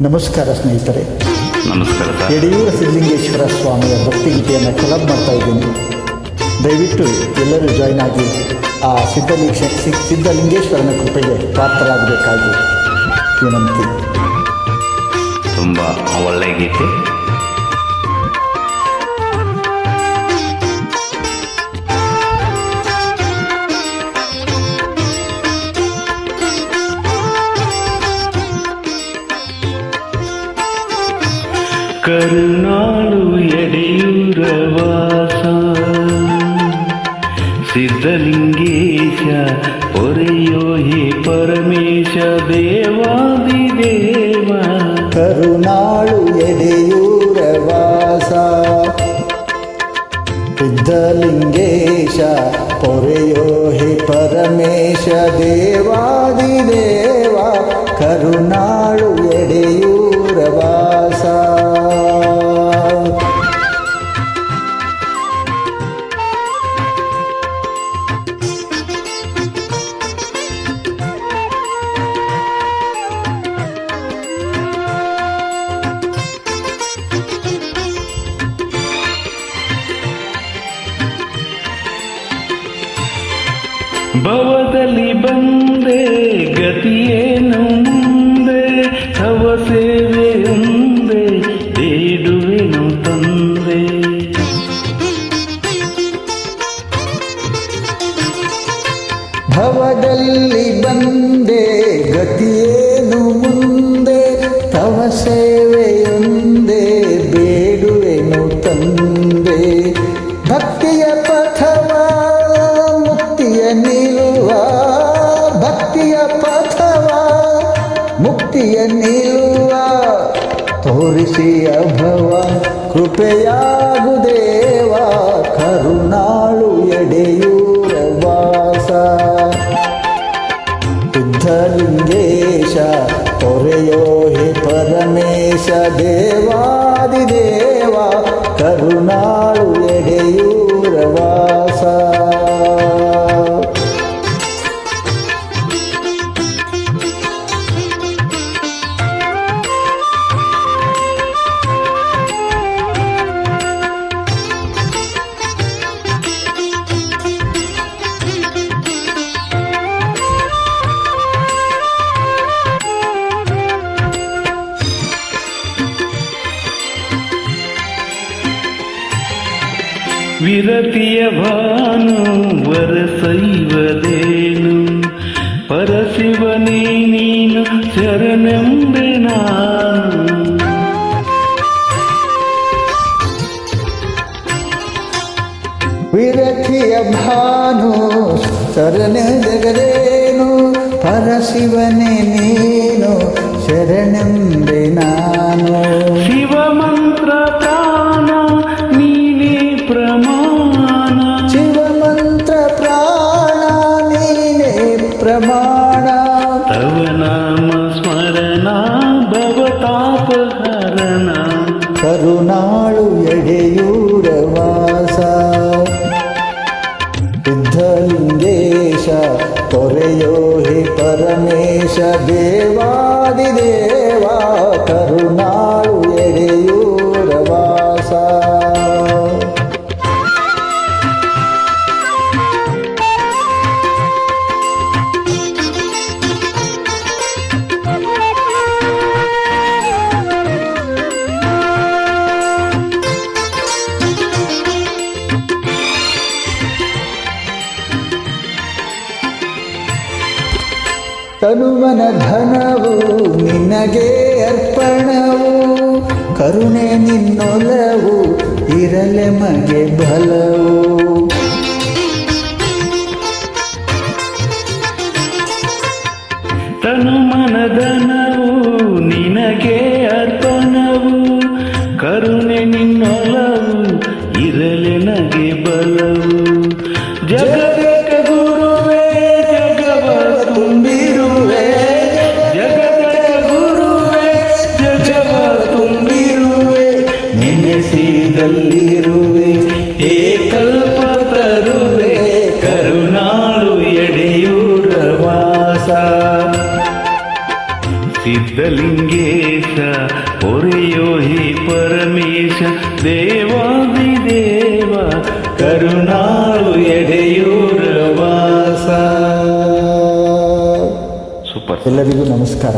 ನಮಸ್ಕಾರ ಸ್ನೇಹಿತರೆ. ನಮಸ್ಕಾರ ಯಡಿಯೂರ ಸಿದ್ಧಲಿಂಗೇಶ್ವರ ಸ್ವಾಮಿಯ ಭಕ್ತಿಗೀತೆಯನ್ನು ಕಲಬ್ ಮಾಡ್ತಾ ಇದ್ದೀನಿ. ದಯವಿಟ್ಟು ಎಲ್ಲರೂ ಜಾಯ್ನ್ ಆಗಿ ಆ ಸಿದ್ಧಲಿಂಗ ಸಿದ್ಧಲಿಂಗೇಶ್ವರನ ಕೃಪೆಗೆ ಪಾತ್ರರಾಗಬೇಕಾಗಿ ವಿನಂತಿ. ತುಂಬ ಒಳ್ಳೆ ಗೀತೆ. ಕರುನಾಳು ಯಡಿಯೂರ ವಾಸ ಸಿದ್ಧಲಿಂಗೇಶ ಒರೆಯೋ ಹೇ ಪರಮೇಶ ದೇವಾದಿ ದೇವ ಕರುನಾಳು ಎಡೆಯೂರ ವಾಸ ಸಿದ್ಧಲಿಂಗೇಶ ಪೊರೆಯೋ ಭವದಲ್ಲಿ ಬಂದೆ ಗತಿಯೇನು ಮುಂದೆ ತವ ಸೇವೆಯೊಂದೆ ಬೇಡುವೆನು ತಂದೆ ಭವದಲ್ಲಿ ಬಂದೆ ಗತಿಯೇನು ಮುಂದೆ ತವ ಸೇವೆಯೊಂದೇ ಮುಕ್ತಿಯ ನಿಲುವ ತೋರಿಸಿ ಅಭವ ಕೃಪೆಯಾಗು ದೇವ ಕರುಣಾಳು ಎಡೆಯೂರ ವಾಸ ಸಿದ್ಧಲಿಂಗೇಶ ತೊರೆಯೋ ಹಿ ಪರಮೇಶ ದೇವಾದಿ ದೇವ ಕರುಣಾಳು ಎಡೆಯೂರ ವಿರತಿಯ ಭಾನು ವರಸೈವದೇನು ಪರಶಿವನೇ ನೀನು ಶರಣೆಂಬೆ ನಾನು ವಿರತಿಯ ಭಾನು ಶರಣೆ ಜಗದೇನು ಪರಶಿವನೇ ನೀನು ಶರಣೆಂಬೆ ನಾನು ಪ್ರಮಾಣ ತವ ನಾಮ ಸ್ಮರಣ ಭವತಾಪಹರಣ ಕರುಣಾಳು ಎಡೆಯೂರ ವಾಸ. ಸಿದ್ಧಲಿಂಗೇಶ ತೊರೆಯೋ ಹಿ ಪರಮೇಶ ದೇವಾದಿ ತನುಮನ ಧನವು ನಿನಗೆ ಅರ್ಪಣವು. ಕರುಣೆ ನಿನ್ನೊಲವು ಇರಲೆ ಮಗೆ ಬಲವು. ತನು ಮನದನವು ನಿನಗೆ ಅರ್ಪಣವು. ಕರುಣೆ ನಿನ್ನೊಲವು ಇರಲೆ ನಗೆ ಬಲವು. ಸಿದ್ಧಲಿಂಗೇಶ ಪೊರೆಯೋ ಹಿ ಪರಮೇಶ ದೇವಾದಿದೇವ ಕರುಣಾಳು ಎಡೆಯೂರ ವಾಸ ಸೂಪರ್ ಎಲ್ಲರಿಗೂ ನಮಸ್ಕಾರ.